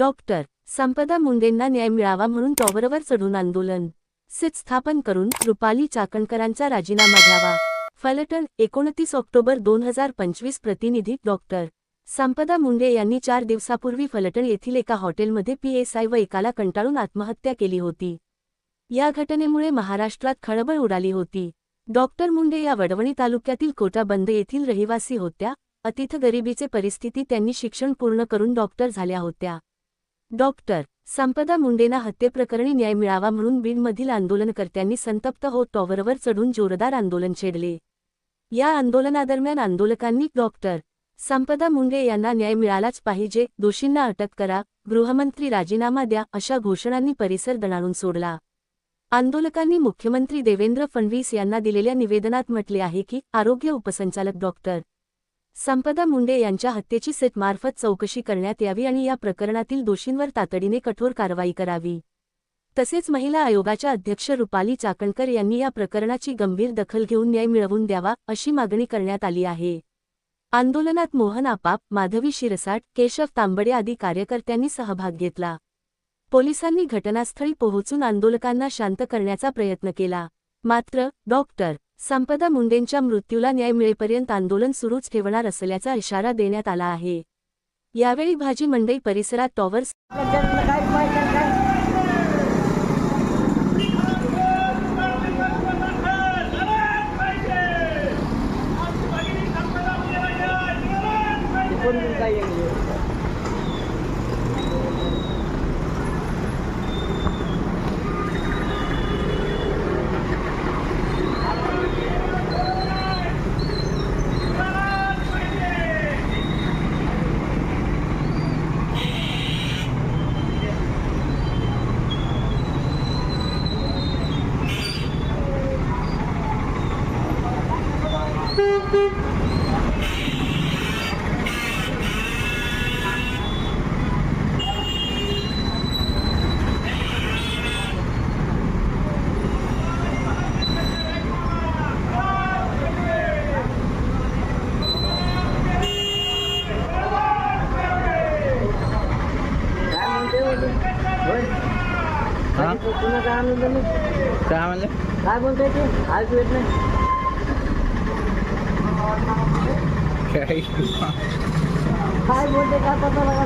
Doctor संपदा मुंडेंना न्याय मिळावा म्हणून टॉवरवर चढून आंदोलन. सिट स्थापन करून रुपाली चाकणकरांचा राजीनामा घ्यावा फलटण एकोणतीस ऑक्टोबर दोन हजार पंचवीस प्रतिनिधी डॉक्टर संपदा मुंडे यांनी चार दिवसापूर्वी फलटण येथील एका हॉटेलमध्ये पीएसआय व एकाला कंटाळून आत्महत्या केली होती. या घटनेमुळे महाराष्ट्रात खळबळ उडाली होती. डॉक्टर मुंडे या वडवणी तालुक्यातील कोटाबंद येथील रहिवासी होत्या. अतिथ गरिबीचे परिस्थिती त्यांनी शिक्षण पूर्ण करून डॉक्टर झाल्या होत्या. डॉक्टर संपदा मुंडेंना हत्येप्रकरणी न्याय मिळावा म्हणून बीडमधील आंदोलनकर्त्यांनी संतप्त होत टॉवरवर चढून जोरदार आंदोलन छेडले. या आंदोलनादरम्यान आंदोलकांनी डॉक्टर संपदा मुंडे यांना न्याय मिळालाच पाहिजे दोषींना अटक करा गृहमंत्री राजीनामा द्या अशा घोषणांनी परिसर दणाणून सोडला. आंदोलकांनी मुख्यमंत्री देवेंद्र फडणवीस यांना दिलेल्या निवेदनात म्हटले आहे की आरोग्य उपसंचालक डॉक्टर संपदा मुंडे यांच्या हत्येची सेटमार्फत चौकशी करण्यात यावी आणि या प्रकरणातील दोषींवर तातडीने कठोर कारवाई करावी. तसेच महिला आयोगाच्या अध्यक्ष रुपाली चाकणकर यांनी या प्रकरणाची गंभीर दखल घेऊन न्याय मिळवून द्यावा अशी मागणी करण्यात आली आहे. आंदोलनात मोहन आपाप माधवी शिरसाट केशव तांबडे आदी कार्यकर्त्यांनी सहभाग घेतला. पोलिसांनी घटनास्थळी पोहोचून आंदोलकांना शांत करण्याचा प्रयत्न केला. मात्र डॉक्टर संपदा मुंडेंच्या मृत्यूला न्याय मिळेपर्यंत आंदोलन सुरूच ठेवणार असल्याचा इशारा देण्यात आला आहे. यावेळी भाजी मंडई परिसरात टॉवर्स काय म्हणले काय बोलताय ते? ऐकू येत नाही. काय काय